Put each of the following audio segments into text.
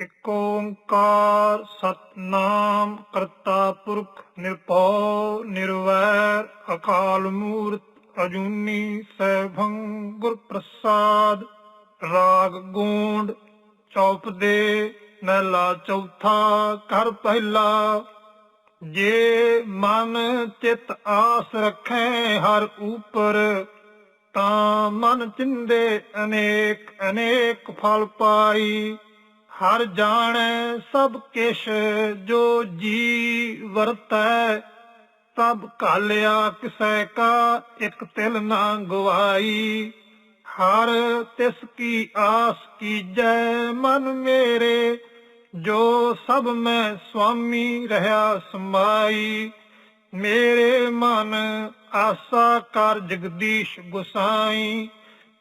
ਇਕ ਓੰਕਾਰ ਸਤਨਾਮ ਕਰਤਾ ਪੁਰਖ ਨਿਰਭਉ ਨਿਰਵੈਰ ਅਕਾਲ ਮੂਰਤ ਅਜੂਨੀ ਸੈਭੰ ਗੁਰ ਪ੍ਰਸਾਦ ਰਾਗ ਗੂੰਡ ਚੌਪ ਮਹਿਲਾ ਚੌਥਾ ਕਰ ਪਹਿਲਾ ਜੇ ਮਨ ਚਿਤ ਆਸ ਰੱਖੈ ਹਰ ਉਪਰ ਤਾਂ ਮਨ ਚਿੰਦੇ ਅਨੇਕ ਅਨੇਕ ਫਲ ਪਾਈ ਹਰ ਜਾਣੈ ਸਭ ਕਿਛ ਜੋ ਜੀ ਵਰਤੈ, ਸਭ ਕਾਲਿਆ ਕਿਸੈ ਕਾ ਇਕ ਤਿਲ ਨਾ ਗਵਾਈ। ਹਰ ਤਿਸ ਕੀ ਆਸ ਕੀਜੈ ਮਨ ਮੇਰੇ, ਜੋ ਸਭ ਮੈਂ ਸੁਆਮੀ ਰਹਾ ਸਮਾਈ। ਮੇਰੇ ਮਨ ਆਸਾ ਕਰ ਜਗਦੀਸ਼ ਗੁਸਾਈ।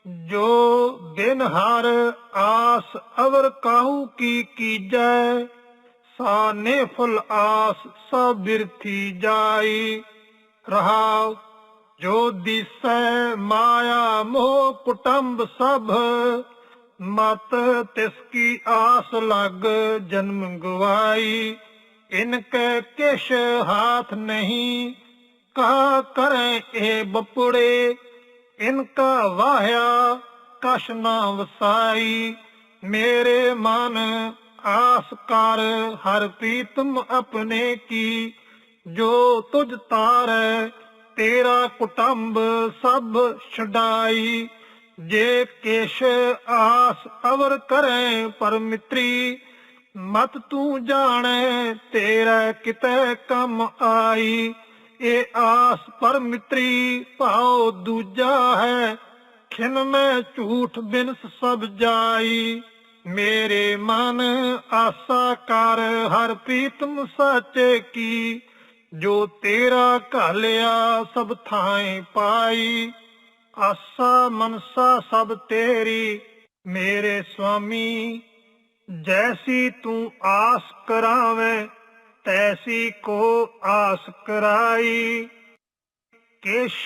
ਜੋ ਬਿਨ ਹਰ ਆਸ ਅਵਰ ਕਾਹੂ ਕੀ ਕੀਜੈ, ਸਾਨੇ ਫੁੱਲ ਆਸ ਸਭ ਬਿਰਥੀ ਜਾਈ। ਰਹਾਉ, ਜੋ ਦਿਸੈ ਮਾਇਆ ਮੋਹ ਕੁਟੰਬ ਸਭ, ਮਤ ਤਿਸ ਕੀ ਆਸ ਲਗ ਜਨਮ ਗਵਾਈ। ਇਨ ਕੈ ਕਿਛ ਹਾਥ ਨਹੀਂ, ਕਾ ਕਰੈ ਇਹ ਬਪੜੇ ਇਨਕਾ ਵਾਹਿਆ, ਕਛ ਨਾ ਵਸਾਈ। ਮੇਰੇ ਮਨ, ਆਸ ਕਰ, ਹਰ ਪ੍ਰੀਤਮ ਆਪਣੇ ਕੀ। ਜੋ ਤੁਝ ਤਾਰੈ, ਤੇਰਾ ਕੁਟੰਬ ਸਭ ਛਡਾਈ। ਜੇ ਕੇਸ ਆਸ ਅਵਰ ਕਰੈ ਪਰਮਿਤਰੀ, ਮਤ ਤੂੰ ਜਾਣੈ, ਤੇਰਾ ਕਿਤੇ ਕੰਮ ਆਈ। ਇਹ ਆਸ ਪਰਮਿਤਰੀ ਭਾਉ ਦੂਜਾ ਹੈ। ਖਿਨ ਮੈਂ ਝੂਠ ਬਿਨਸ ਸਭ ਜਾਈ। ਮੇਰੇ ਮਨ ਆਸਾ ਕਰ, ਹਰ ਪ੍ਰੀਤਮ ਸਾਚੇ ਕੀ ਜੋ ਤੇਰਾ ਘਾਲਿਆ ਸਭ ਥਾਂ ਪਾਈ। ਆਸਾ ਮਨਸਾ ਸਭ ਤੇਰੀ, ਮੇਰੇ ਸੁਆਮੀ ਜੈਸੀ ਤੂੰ ਆਸ ਕਰਾਵੇਂ। ਤੈਸੀ ਕੋ ਆਸ ਕਰਾਈ। ਕਿਛ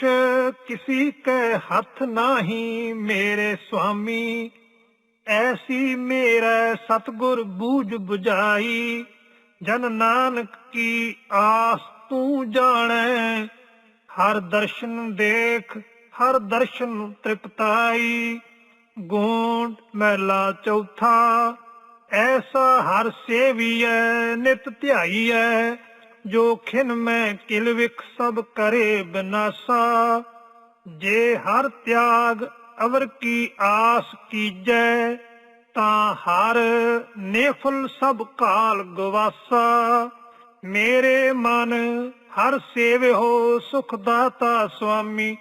ਕਿਸੀ ਕੇ ਹੱਥ ਨਹੀਂ ਮੇਰੇ ਸੁਆਮੀ, ਐਸੀ ਮੇਰਾ ਸਤਗੁਰ ਬੂਝ 부ਝਾਈ ਜਨ ਨਾਨਕ ਕੀ ਆਸ ਤੂੰ ਜਾਣੈ, ਹਰ ਦਰਸ਼ਨ ਦੇਖ, ਹਰ ਦਰਸ਼ਨ ਤ੍ਰਿਪਤਾਈ। ਗੂੰਡ ਮਹਿਲਾ ਚੌਥਾ ਐਸਾ ਹਰ ਸੇਵੀਐ, ਨਿਤ ਧਿਆਈਐ, ਜੋ ਖਿਨ ਮੈਂ ਕਿਲ ਵਿਖ ਸਭ ਕਰੇ ਬਨਾਸਾ। ਜੇ ਹਰ ਤਿਆਗ ਅਵਰ ਕੀ ਆਸ ਕੀਜੈ, ਤਾਂ ਹਰ ਨੇਫਲ ਸਭ ਕਾਲ ਗਵਾਸਾ। ਮੇਰੇ ਮਨ ਹਰ ਸੇਵਿਓ ਸੁਖ ਦਾਤਾ ਸੁਆਮੀ,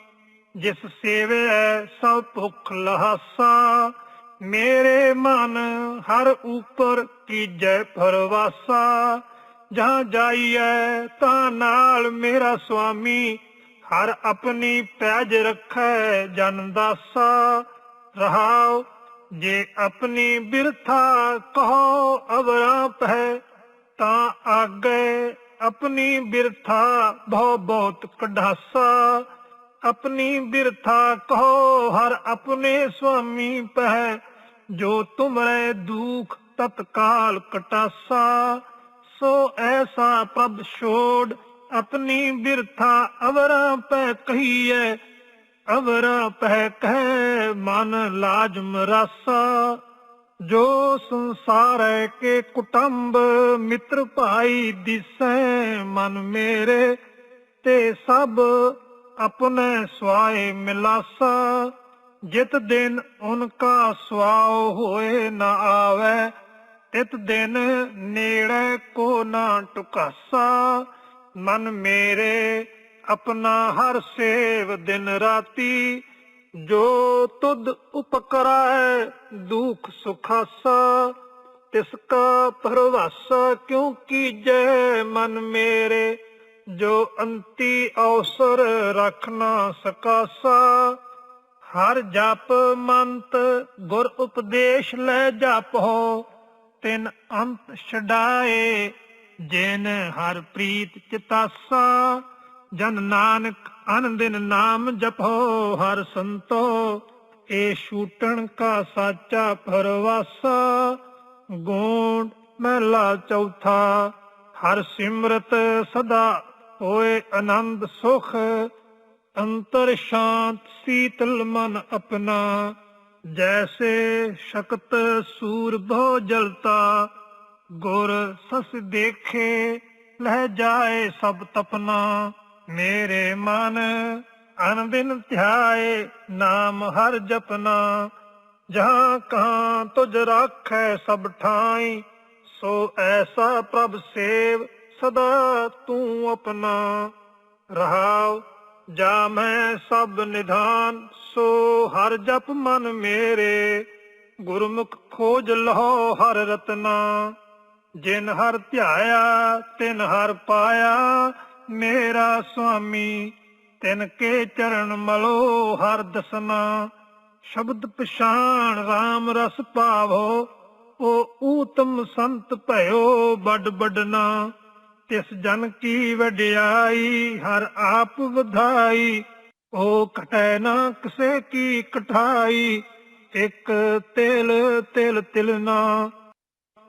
ਜਿਸ ਸੇਵੈ ਸਭ ਭੁਖ ਲਹਾਸਾ। ਮੇਰੇ ਮਨ ਹਰ ਉਪਰ ਕੀਜੈ ਫਰਵਾਸਾ ਜਾਂ ਜਾਈਐ ਤਾਂ ਨਾਲ ਮੇਰਾ ਸੁਆਮੀ, ਹਰ ਆਪਣੀ ਪੈਜ ਰੱਖੈ ਜਨ ਦਾਸਾ। ਰਹਾਉ, ਜੇ ਆਪਣੀ ਬਿਰਥਾ ਕਹੋ ਅਵਰਾ ਪਹਿ, ਤਾਂ ਆਗੇ ਆਪਣੀ ਬਿਰਥਾ ਬਹੁ ਬਹੁਤ ਕਢਾਸਾ। ਆਪਣੀ ਬਿਰਥਾ ਕਹੋ ਹਰ ਆਪਣੇ ਸੁਆਮੀ ਪਹਿ ਜੋ ਤੁਮਰੇ ਦੁਖ ਤਤਕਾਲ ਕਟਾਸਾ, ਸੋ ਐਸਾ ਪ੍ਰਭ ਛੋੜ ਆਪਣੀ ਬਿਰਥਾ ਅਵਰਾਂ ਪੈ ਕਹੀਐ, ਅਵਰਾਂ ਪੈ ਕਹਿ ਮਨ ਲਾਜਮ ਮਰਾਸਾ ਜੋ ਸੰਸਾਰੈ ਕੇ ਕੁਟੰਬ ਮਿੱਤਰ ਭਾਈ ਦਿਸੈ ਮਨ ਮੇਰੇ, ਤੇ ਸਭ ਆਪਣੇ ਸਵਾਏ ਮਿਲਾਸਾ। ਜਿਤ ਦਿਨ ਉਨਕਾ ਸਵਾਉ ਹੋਏ ਨਾ ਆਵੇ, ਤਿਤ ਦਿਨ ਨੇੜੇ ਕੋ ਨਾ ਟੁਕਾਸਾ। ਮਨ ਮੇਰੇ ਆਪਣਾ ਹਰ ਸੇਵ ਦਿਨ ਰਾਤੀ, ਜੋ ਤੁਧ ਉਪਕਰਾਏ ਦੁਖ ਸੁਖਾਸਾ। ਤਿਸ ਕਾ ਪਰਵਾਸਾ ਕਿਉ ਕੀਜੈ ਮਨ ਮੇਰੇ, ਜੋ ਅੰਤੀ ਅਵਸਰ ਰੱਖ ਨਾ ਸਕਾਸਾ। ਹਰ ਜਪ ਮੰਤ ਗੁਰ ਉਪਦੇਸ਼ ਲੈ ਜਪੋ ਤਿਨ ਅੰਤ ਛਡਾਏ, ਜਿਨ ਹਰ ਪ੍ਰੀਤ ਚਿਤਾਸਾ, ਜਨ ਨਾਨਕ ਅਨ ਨਾਮ ਜਪੋ ਹਰ ਸੰਤੋ, ਏ ਛੂਟਣ ਕਾ ਸਾਚਾ ਪਰਵਾਸਾ ਗੂੰਡ ਮਹਿਲਾ ਚੌਥਾ, ਹਰ ਸਿਮਰਤ ਸਦਾ ਹੋਏ ਆਨੰਦ ਸੁਖ ਅੰਤਰ ਸ਼ਾਂਤ ਸੀਤਲ ਮਨ ਆਪਣਾ, ਜੈਸੇ ਸ਼ਕਤ ਸੂਰ ਬਹੁ ਜਲਤਾ, ਗੁਰ ਸਸ ਦੇਖੇ ਲਹਿ ਜਾਏ ਸਭ ਤਪਨਾ, ਮੇਰੇ ਮਨ ਅਨੰਦਿਨ ਧਿਆਏ, ਨਾਮ ਹਰ ਜਪਨਾ, ਜਹਾਂ ਕਹਾਂ ਤੁਝ ਰਾਖੈ ਸਭ ਠਾਈ, ਸੋ ਐਸਾ ਪ੍ਰਭ ਸੇਵ ਸਦਾ ਤੂੰ ਆਪਣਾ, ਰਹਾਉ ਜਾ ਮੈਂ ਸਭ ਨਿਧਾਨ, ਸੋ ਹਰ ਜਪ ਮਨ ਮੇਰੇ। ਗੁਰਮੁਖ ਖੋਜ ਲਹੋ ਹਰ ਰਤਨਾ, ਜਿਨ ਹਰ ਧਿਆਇਆ, ਤਿਨ ਹਰ ਪਾਇਆ। ਮੇਰਾ ਸੁਆਮੀ, ਤਿਨ ਕੇ ਚਰਨ ਮਲੋ ਹਰ ਦਸਨਾ। ਸ਼ਬਦ ਪਛਾਣ RAM ਰਸ ਪਾਵੋ, ਉਹ ਊਤਮ ਸੰਤ ਭਇਓ ਵੱਡ ਵੱਡਨਾ। ਤਿਸ ਜਨ ਕੀ ਵਡਿਆਈ, ਹਰ ਆਪ ਵਧਾਈ। ਓ ਕਟੈ ਨਾ ਕਿਸੇ ਕੀ ਕਠਾਈ, ਇਕ ਤਿਲ ਤਿਲ ਤਿਲਨਾ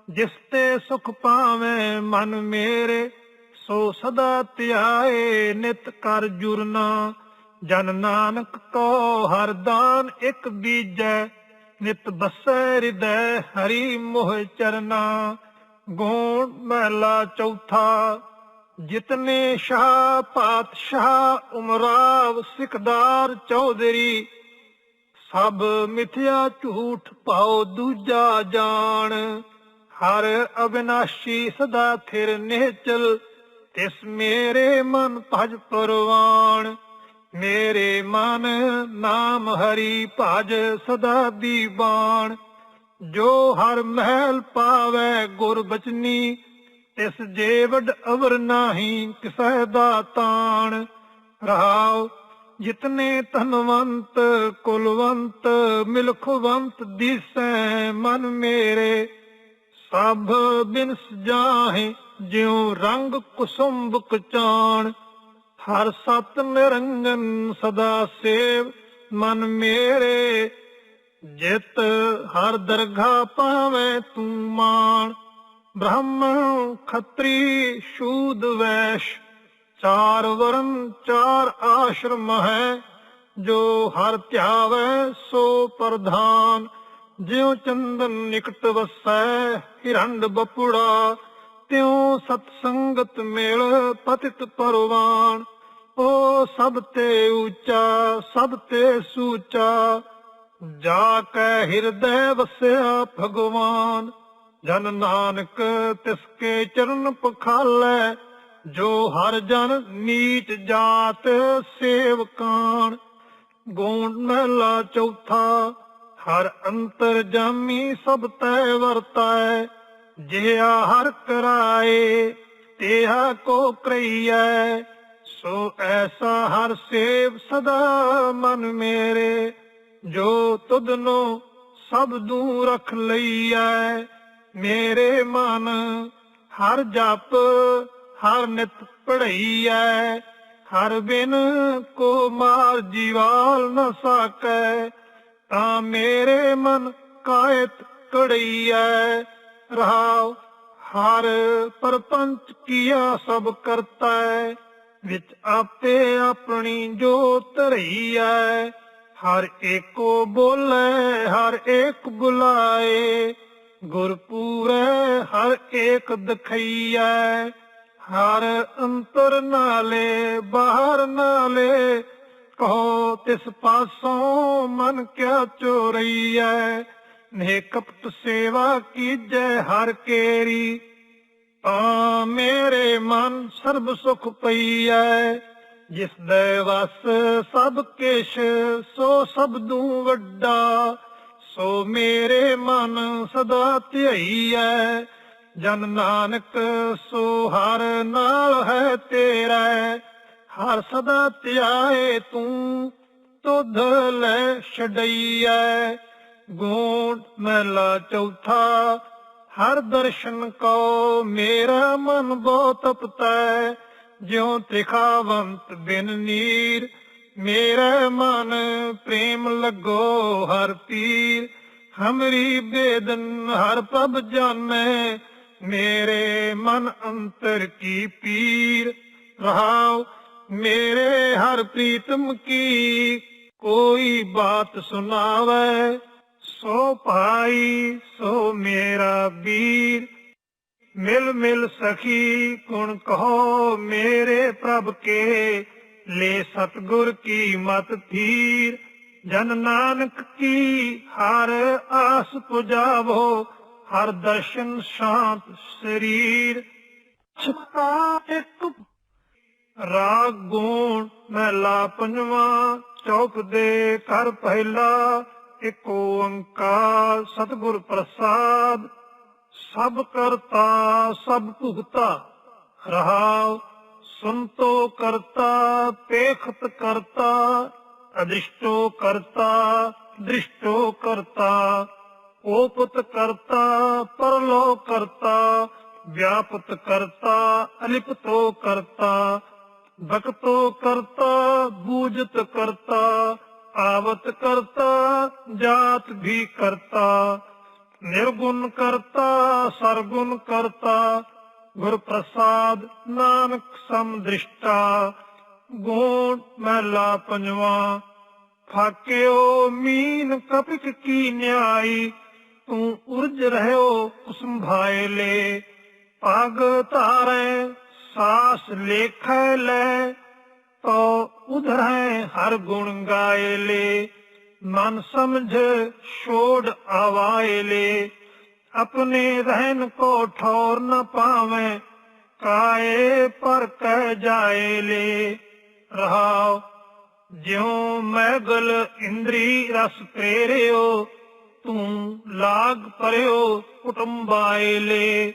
ਜਿਸ ਤੇ ਸੁਖ ਪਾਵੇਂ ਮਨ ਮੇਰੇ, ਸੋ ਸਦਾ ਧਿਆਏ ਨਿਤ ਕਰ ਜੁਰਨਾ ਜਨ ਨਾਨਕ ਕੋ ਹਰ ਦਾਨ ਇੱਕ ਬੀਜੈ, ਨਿਤ ਬਸੈ ਹਿਰਦੈ ਹਰੀ ਮੋਹ ਚਰਨਾ। ਗੁਣ ਮਹਿਲਾ ਚੌਥਾ, ਜਿਤਨੇ ਸ਼ਾਹ ਪਾਤਸ਼ਾਹ ਉਮਰਾਵ ਸਿਕਦਾਰ ਚੌਧਰੀ, ਸਭ ਮਿਥਿਆ ਝੂਠ ਪਾਉ ਦੂਜਾ ਜਾਣ। ਹਰ ਅਬਿਨਾਸ਼ੀ ਸਦਾ ਥਿਰ ਨਿਹਚਲ, ਤਿਸ ਮੇਰੇ ਮਨ ਭਜ ਪਰਵਾਣ। ਮੇਰੇ ਮਨ ਨਾਮ ਹਰੀ ਭਜ ਸਦਾ ਦੀਵਾਨ। ਜੋ ਹਰ ਮਹਿਲ ਪਾਵੇ ਗੁਰ ਬਚਨੀ, ਤਿਸ ਜੇਵਡ ਅਵਰ ਨਾਹੀ, ਕਿਸੈ ਦਾ ਤਾਣ ਰਹਾਉ ਜਿਤਨੇ ਧਨਵੰਤ, ਕੁਲਵੰਤ, ਮਿਲਖਵੰਤ ਦਿਸੈ ਮਨ ਮੇਰੇ। ਸਭ ਬਿਨਸ ਜਾਹੇ, ਜਿਉ ਰੰਗ ਕੁਸੁੰਭ ਕਚਾਣ ਹਰ ਸਤ ਨਿਰੰਜਨ ਸਦਾ ਸੇਵ ਮਨ ਮੇਰੇ। ਜਿਤ ਹਰ ਦਰਗਾ ਪਾਵੇਂ ਤੂੰ ਮਾਣ। ਬ੍ਰਾਹਮਣ ਖੱਤਰੀ ਸ਼ੂਦ ਵੈਸ਼, ਚਾਰ ਵਰਨ ਚਾਰ ਆਸ਼ਰਮ ਹੈ। ਜੋ ਹਰ ਧਿਆਵੈ ਸੋ ਪ੍ਰਧਾਨ, ਜਿਉ ਚੰਦਨ ਨਿਕਟ ਵਸੈ ਹਿਰੰਡ ਬਪੁੜਾ, ਤਿਉ ਸਤ ਸੰਗਤ ਮਿਲ ਪਤਿਤ ਪਰਵਾਨ। ਉਹ ਸਭ ਤੇ ਉੱਚਾ, ਸਭ ਤੇ ਸੂਚਾ ਜਾ ਕੈ ਹਿਰਦੈ ਵਸਿਆ ਭਗਵਾਨ, ਜਨ ਨਾਨਕ ਤਿਸ ਕੇ ਚਰਨ ਪਖਾਲੈ, ਜੋ ਹਰ ਜਨ ਨੀਚ ਜਾਤ ਸੇਵਕਾਨ। ਗੋਣ ਮਹਿਲਾ ਚੌਥਾ, ਹਰ ਅੰਤਰ ਜਾਮੀ ਸਭ ਤੈ ਵਰਤੈ ਜਿਹਾ ਹਰ ਕਰਾਏ, ਤੇਹਾ ਕੋ ਕਰਈਐ। ਸੋ ਐਸਾ ਹਰ ਸੇਵ ਸਦਾ ਮਨ ਮੇਰੇ। ਜੋ ਤੁਧਨੋ ਸਭ ਦੂਰ ਰਖ ਲਈਐ ਮੇਰੇ ਮਨ ਹਰ ਜਪ, ਹਰ ਨਿਤ ਪੜਈਐ ਹਰ ਬਿਨ ਕੋ ਮਾਰ ਜੀਵਾਲ ਨ ਸਕੈ। ਤਾਂ ਮੇਰੇ ਮਨ ਕਾਇਤ ਕੜਈਐ ਰਹਾਉ ਹਰ ਪਰਪੰਚ ਕੀਆ ਸਭ ਕਰਤਾ। ਵਿੱਚ ਆਪੇ ਆਪਣੀ ਜੋਤ ਧਰਈਐ ਹਰ ਏਕੋ ਬੋਲੇ, ਹਰ ਏਕ ਬੁਲਾਏ। ਗੁਰਪੂਰੇ, ਹਰ ਏਕ ਦਖਈਐ। ਹਰ ਅੰਤਰ ਨਾਲੇ, ਬਾਹਰ ਨਾਲੇ, ਕਹੋ ਤਿਸ ਪਾਸੋਂ ਮਨ ਕਿਆ ਚੋਰਈਐ। ਨੇ ਕਪਟ ਸੇਵਾ ਕੀਜੈ ਹਰ ਕੇਰੀ, ਤਾਂ ਮੇਰੇ ਮਨ ਸਰਬ ਸੁਖ ਪਈਐ। ਜਿਸ ਦੇ ਵਸ ਸਭ ਕਿਛ, ਸੋ ਸਭ ਦੂ ਵੱਡਾ। ਸੋ ਮੇਰੇ ਮਨ ਸਦਾ ਧਿਆਈਐ ਜਨ ਨਾਨਕ, ਸੋ ਹਰ ਨਾਲ ਹੈ ਤੇਰਾ। ਹਰ ਸਦਾ ਧਿਆਏ ਤੂੰ, ਤੁਧ ਲੈ ਛਡਈਐ ਗੂਣ ਮਹਿਲਾ ਚੌਥਾ, ਹਰ ਦਰਸ਼ਨ ਕੋ ਮੇਰਾ ਮਨ ਬਹੁਤ ਤਪਤੈ। ਜਿਉ ਤ੍ਰਿਖਾਵੰਤ ਬਿਨ ਨੀਰ, ਮੇਰਾ ਮਨ ਪ੍ਰੇਮ ਲੱਗੋ ਹਰ ਪੀਰ ਹਮਰੀ ਬੇਦਨ ਹਰ ਪ੍ਰਭ ਜਾਣੈ, ਮੇਰੇ ਮਨ ਅੰਤਰ ਕੀ ਪੀਰ। ਰਹਾਉ, ਮੇਰੇ ਹਰ ਪ੍ਰੀਤਮ ਕੀ, ਕੋਈ ਬਾਤ ਸੁਣਾਵੇ, ਸੋ ਭਾਈ ਸੋ ਮੇਰਾ ਵੀਰ। ਮਿਲ ਮਿਲ ਸਖੀ ਗੁਣ ਕਹੋ ਮੇਰੇ ਪ੍ਰਭ ਕੇ, ਲੈ ਸਤਗੁਰ ਕੀ ਮਤ ਥੀਰ। ਜਨ ਨਾਨਕ ਕੀ ਹਰ ਆਸ ਪੁਜਾਵੋ, ਹਰ ਦਰਸ਼ਨ ਸ਼ਾਂਤ ਸਰੀਰ। ਛਪਾ ਇੱਕ ਰਾਗ ਗੁਣ ਮਹਿਲਾ ਪੰਜਵਾ, ਚੌਕ ਦੇ ਕਰ ਪਹਿਲਾ, ਇੱਕ ਓੰਕਾਰ ਸਤਿਗੁਰ ਪ੍ਰਸਾਦ। ਸਭ ਕਰਤਾ, ਸਭ ਭੁਗਤਾ। ਰਹਾਉ, ਸੁਨਤੋ ਕਰਤਾ ਪੇਖਤ ਕਰਤਾ, ਅਦ੍ਰਿਸ਼ਟੋ ਕਰਤਾ, ਦ੍ਰਿਸ਼ਟੋ ਕਰਤਾ। ਓਪਤ ਕਰਤਾ ਪਰਲੋ ਕਰਤਾ, ਵਿਆਪਤ ਕਰਤਾ, ਅਲਿਪਤੋ ਕਰਤਾ। ਭਗਤੋ ਕਰਤਾ, ਬੂਜਤ ਕਰਤਾ, ਆਵਤ ਕਰਤਾ, ਜਾਤ ਵੀ ਕਰਤਾ। ਨਿਰਗੁਣ ਕਰਤਾ, ਸਰਗੁਣ ਕਰਤਾ ਗੁਰ ਪ੍ਰਸਾਦ ਨਾਨਕ ਸਮਦ੍ਰਿਸ਼ਟਾ ਗੁਣ ਮਹਿਲਾ ਪੰਜਵਾ, ਫਾਕਿਓ ਮੀਨ ਕਪਿਕ ਕੀ ਨਿਆਈ, ਤੂੰ ਉਰਜ ਰਹਿਓ ਕੁਸੰਭਾਏ ਲੈ। ਪਗ ਧਾਰੇ, ਸਾਸ ਲੇਖੈ ਲੈ, ਤੋ ਉਧਰੈ ਹਰ ਗੁਣ ਗਾਏ ਲੈ। ਮਨ ਸਮਝ ਛੋੜ ਆਵਾਏ ਲੈ। ਆਪਣੇ ਰਹਿਨ ਕੋ ਠੌਰ ਨ ਪਾਵੇਂ, ਕਾਏ ਪਰ ਕਹਿ ਜਾਏ ਲੈ। ਰਹਾਉ, ਜਿਉ ਮੈਗਲ ਇੰਦਰੀ ਰਸ ਪ੍ਰੇਰਿਓ, ਤੂੰ ਲਾਗ ਪਰਿਓ ਕੁਟੰਬਾਏ ਲੈ।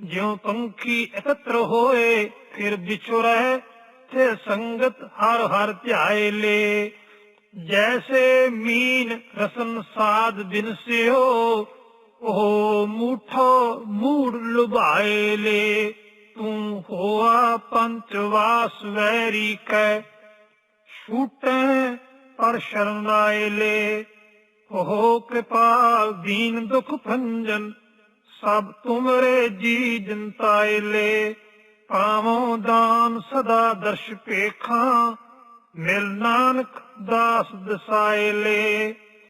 ਜਿਉ ਪੰਖੀ ਇਕੱਤਰ ਹੋਏ, ਫਿਰ ਵਿਛੁਰੈ ਤੇ ਸੰਗਤ ਹਰ ਹਰ ਧਿਆਏ ਲੈ। ਜੈਸੇ ਮੀਨ ਰਸਨ ਸਾਧ ਬਿਨਸਿਓ ਉਹ ਮੂਠੋ ਮੂੜ ਲੁਭਾਏ ਲੈ। ਤੂੰ ਹੋਆ ਪੰਚ ਵਾਸ ਵੈਰੀ ਕੈ, ਛੂਟੈ ਪਰ ਸ਼ਰਨਾਏ ਲੇ। ਹੋ ਉਹ ਕਿਰਪਾਲ ਦੀਨ ਦੁਖ ਭੰਜਨ, ਸਭ ਤੁਮਰੇ ਜੀ ਜਨਤਾਏ ਲੇ। ਪਾਵੋ ਦਾਨ ਸਦਾ ਦਰਸ਼ ਪੇਖਾਂ ਮਿਲ ਨਾਨਕ ਦਾਸ ਦਸਾਏ